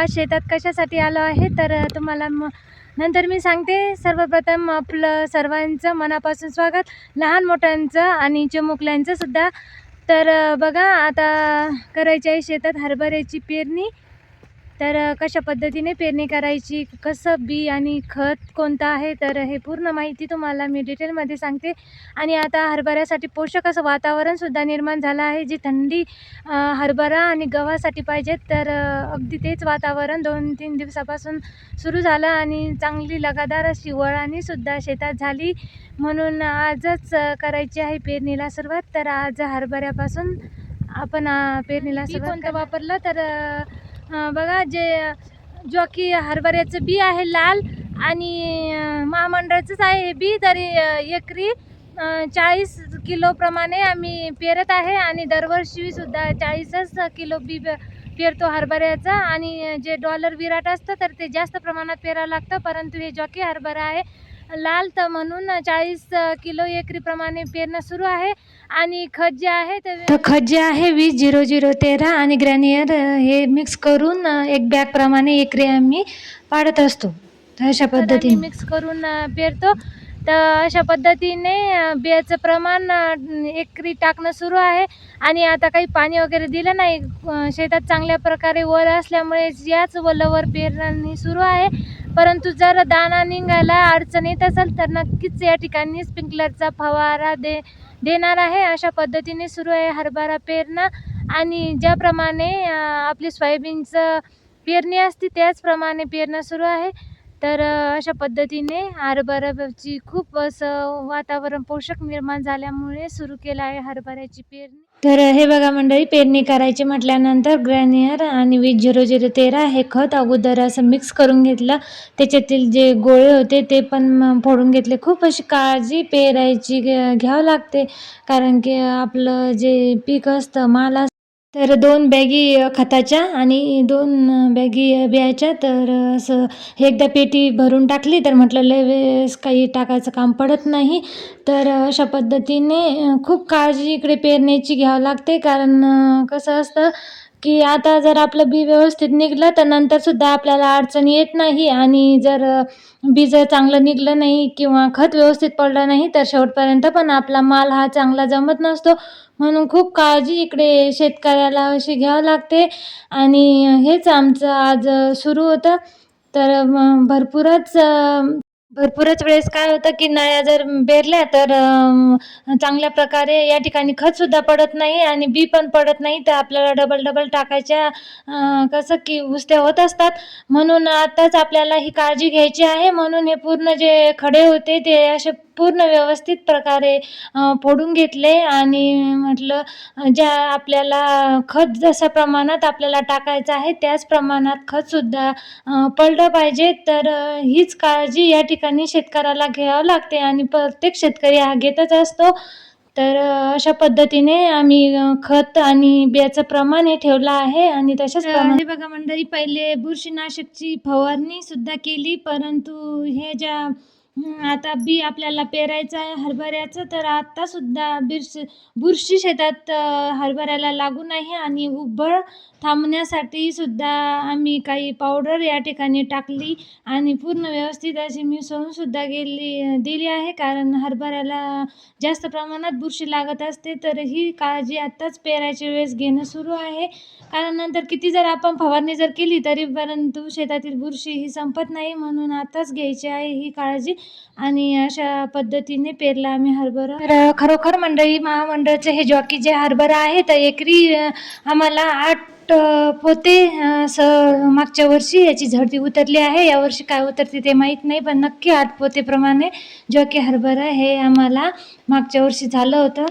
आज शेतात कशासाठी आलो आहे तर तुम्हाला म नंतर मी सांगते. सर्वप्रथम आपलं सर्वांचं मनापासून स्वागत. लहान मोठ्यांचं आणि चिमुकल्यांचं सुद्धा. तर बघा आता करायची आहे शेतात हरभऱ्याची पेरणी. तर कशा पद्धतीने पेरणी करायची कसं बी आणि खत कोणतं आहे तर हे पूर्ण माहिती तुम्हाला मी डिटेलमध्ये सांगते. आणि आता हरभऱ्यासाठी पोषक असं वातावरणसुद्धा निर्माण झालं आहे जी थंडी हरभरा आणि गव्हासाठी पाहिजेत तर अगदी तेच वातावरण दोन तीन दिवसापासून सुरू झालं आणि चांगली लगातार अशी वळाणीसुद्धा शेतात झाली. म्हणून आजच करायची आहे पेरणीला सुरुवात. तर आज हरभऱ्यापासून आपण पेरणीला सुरुवात कोणतं वापरलं? तर बघा जे जो की हरभऱ्याचं बी आहे लाल आणि महामंडळाचंच महामंडळचंच आहे हे बी तरी एकरी चाळीस किलोप्रमाणे आम्ही पेरत आहे आणि दरवर्षीसुद्धा चाळीसच किलो बी पेरतो हरभऱ्याचा आणि जे डॉलर विराट असतं तर ते जास्त प्रमाणात पेरावं लागतं परंतु हे जॉकी हरभरा आहे लाल तर म्हणून चाळीस किलो एकरीप्रमाणे पेरणं सुरू आहे आणि खत जे आहे तर खत जे आहे वीस झिरो झिरो तेरा आणि ग्रॅनियर हे मिक्स करून एक बॅगप्रमाणे एकरी आम्ही पाडत असतो. तर अशा पद्धतीने. मिक्स करून पेरतो. तर अशा पद्धतीने बियाचं प्रमाण एकरी टाकणं सुरू आहे आणि आता काही पाणी वगैरे दिलं नाही. शेतात चांगल्या प्रकारे वर असल्यामुळे याच वलावर पेरणी सुरू आहे. परंतु जर दाणा निघायला अडचण येत असेल तर नक्कीच या ठिकाणी स्प्रिंकलरचा फवारा दे देणार आहे. अशा पद्धतीने सुरू आहे हरभरा पेरणं आणि ज्याप्रमाणे आपली सोयाबीनचं पेरणी असते त्याचप्रमाणे पेरणं सुरू आहे. तर अशा पद्धतीने हरभऱ्याची खूप असं वातावरण पोषक निर्माण झाल्यामुळे सुरू केलं आहे हरभऱ्याची पेरणी. तर हे बघा मंडळी पेरणी करायची म्हटल्यानंतर ग्रॅनियर आणि वीस झिरो झिरो तेरा हे खत अगोदर असं मिक्स करून घेतलं. त्याच्यातील जे गोळे होते ते पण फोडून घेतले. खूप अशी काळजी पेरायची घ्या- घ्यावं लागते. कारण की आपलं जे पीक असतं माल असतं तर दोन बॅगी खताच्या आणि दोन बॅगी बियाच्या. तर असं एकदा पेटी भरून टाकली तर म्हटलं लय वेळेस काही टाकायचं काम पडत नाही. तर अशा पद्धतीने खूप काळजी इकडे पेरण्याची घ्यावं लागते. कारण कसं असतं की आता जर आपलं बी व्यवस्थित निघलं तर नंतरसुद्धा आपल्याला अडचण येत नाही. आणि जर बी जर चांगलं निघलं नाही किंवा खत व्यवस्थित पडलं नाही तर शेवटपर्यंत पण आपला माल हा चांगला जमत नसतो. म्हणून खूप काळजी इकडे शेतकऱ्याला अशी घ्यावं लागते. आणि हेच आमचं आज सुरू होतं. तर मग भरपूरच भरपूरच वेळेस काय होतं की नळ्या जर बेरल्या तर चांगल्या प्रकारे या ठिकाणी खतसुद्धा पडत नाही आणि बी पण पडत नाही. तर आपल्याला डबल डबल टाकायच्या कसं की उस्त्या होत असतात. म्हणून आताच आपल्याला ही काळजी घ्यायची आहे. म्हणून हे पूर्ण जे खडे होते ते असे पूर्ण व्यवस्थित प्रकारे फोडून घेतले आणि म्हटलं ज्या आपल्याला खत जसं प्रमाणात आपल्याला टाकायचं आहे त्याच प्रमाणात खतसुद्धा पडलं पाहिजे. तर हीच काळजी या ठिकाणी शेतकऱ्याला घ्यावं लागते आणि प्रत्येक शेतकरी हा घेतच असतो. तर अशा पद्धतीने आम्ही खत आणि बियाचं प्रमाण हे ठेवलं आहे आणि तशाच प्रमाणे बघा मंडळी पहिले बुरशीनाशकची फवारणी सुद्धा केली परंतु हे ज्या आता बी आपल्याला पेरायचं आहे हरभऱ्याचं तर आता सुद्धा बुरशी शेतात हरभऱ्याला लागू नाही आणि उबळ थांबण्यासाठी सुद्धा आम्ही काही पावडर या ठिकाणी टाकली आणि पूर्ण व्यवस्थित अशी मिसळून सुद्धा गेली दिली आहे. कारण हरभऱ्याला जास्त प्रमाणात बुरशी लागत असते तर ही काळजी आत्ताच पेरायच्या वेळेस घेणं सुरू आहे. कारण नंतर किती जर आपण फवारणी जर केली तरी परंतु शेतातील बुरशी ही संपत नाही म्हणून आताच घ्यायची आहे ही काळजी. आणि अशा पद्धतीने पेरला आम्ही हरभरा. तर खरोखर मंडळी महामंडळचं हे जॉकी जे हरभरा आहे तर एकरी आम्हाला आठ पोते स मागच्या वर्षी याची झडती उतरली आहे. यावर्षी काय उतरते ते माहीत नाही पण नक्की आठ पोतेप्रमाणे जॉकी हरभरा हे आम्हाला मागच्या वर्षी झालं होतं.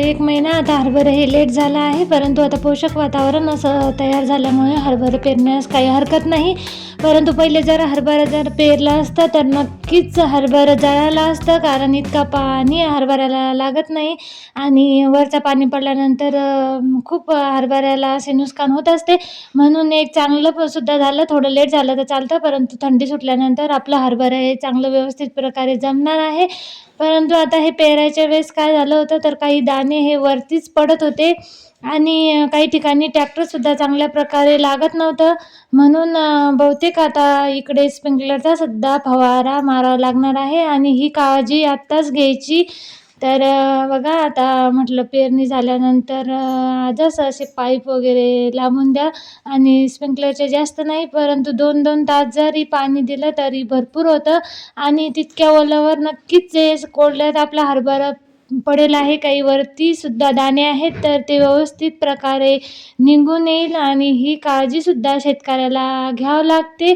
एक महिना आता हरभरे हे लेट झालं आहे परंतु आता पोषक वातावरण असं तयार झाल्यामुळे हरभरे पेरण्यास काही हरकत नाही. परंतु पहिले जर हरभरा जर पेरलं असतं तर नक्कीच हरभरा जळाला असतं कारण इतका पाणी हरभऱ्याला लागत नाही. आणि वरचं पाणी पडल्यानंतर खूप हरभऱ्याला असे नुकसान होत असते. म्हणून एक चांगलं प- सुद्धा झालं थोडं लेट झालं तर चालतं परंतु थंडी सुटल्यानंतर आपलं हरभरा हे चांगलं व्यवस्थित प्रकारे जमणार आहे. परंतु आता हे पेरायच्या वेळेस काय झालं होतं तर काही दाणे हे वरतीच पडत होते आणि काही ठिकाणी ट्रॅक्टरसुद्धा चांगल्या प्रकारे लागत नव्हतं. म्हणून बहुतेक आता इकडे स्प्रिंकलरचा सुद्धा फवारा मारावा लागणार आहे आणि ही काळजी आत्ताच घ्यायची. तर बघा आता म्हटलं पेरणी झाल्यानंतर आजच असे पाईप वगैरे लावून द्या आणि स्प्रिंकलरचे जास्त नाही परंतु दोन दोन तास जरी पाणी दिलं तरी भरपूर होतं आणि तितक्या ओलावर नक्कीच जे कोरड्यात आपला हरभरा पडेल आहे काही वरती सुद्धा दाणे आहेत तर ते व्यवस्थित प्रकारे निघून येईल आणि ही काळजीसुद्धा शेतकऱ्याला घ्यावं लागते.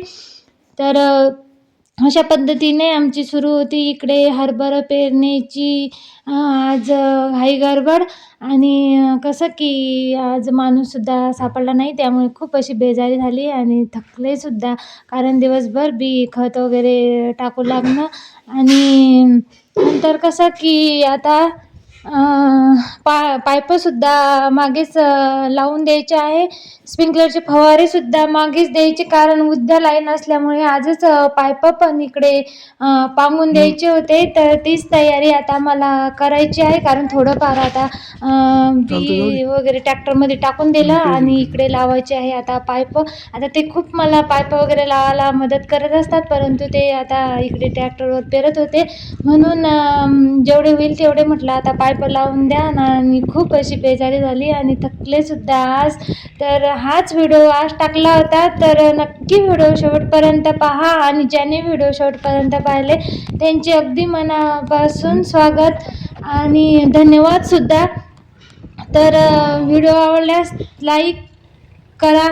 तर अशा पद्धतीने आमची सुरू होती. इकडे हरभरा पेरणीची आज घाई गडबड आणि कसं की आज माणूससुद्धा सापडला नाही. त्यामुळे खूप अशी बेजारी झाली आणि थकलेसुद्धा कारण दिवसभर बी खत वगैरे टाकू लागणं आणि नंतर कसं की आता पा पाईपसुद्धा मागेच लावून द्यायचे आहे. स्प्रिंकलरचे फवारेसुद्धा मागेच द्यायचे कारण उद्या लाईन असल्यामुळे आजच अं, पाईप पण इकडे पांगून द्यायचे होते. तर तीच तयारी आता मला करायची आहे. कारण थोडंफार आता बी वगैरे ट्रॅक्टरमध्ये टाकून दिलं आणि इकडे. लावायचे आहे आता पाईप आता ते खूप मला पाईप वगैरे लावायला मदत करत असतात. परंतु ते आता इकडे ट्रॅक्टरवर पेरत होते. म्हणून जेवढे होईल तेवढे म्हटलं आता डायपर लावून द्या ना. आणि खूप अशी बेजारी झाली आणि थकलेसुद्धा आज. तर हाच व्हिडिओ आज टाकला होता. तर नक्की व्हिडिओ शेवटपर्यंत पहा आणि ज्याने व्हिडिओ शेवटपर्यंत पाहिले त्यांचे अगदी मनापासून स्वागत आणि धन्यवादसुद्धा तर व्हिडिओ आवडल्यास लाईक करा.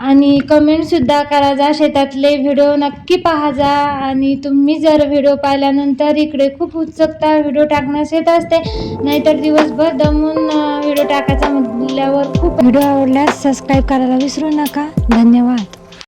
आणि कमेंटसुद्धा करा. जा शेतातले व्हिडिओ नक्की पाहा जा. आणि तुम्ही जर व्हिडिओ पाहिल्यानंतर इकडे खूप उत्सुकता व्हिडिओ टाकण्यास येत असते. नाहीतर दिवसभर दमून व्हिडिओ टाकायचा म्हटल्यावर खूप व्हिडिओ आवडल्यास सबस्क्राईब करायला विसरू नका. धन्यवाद.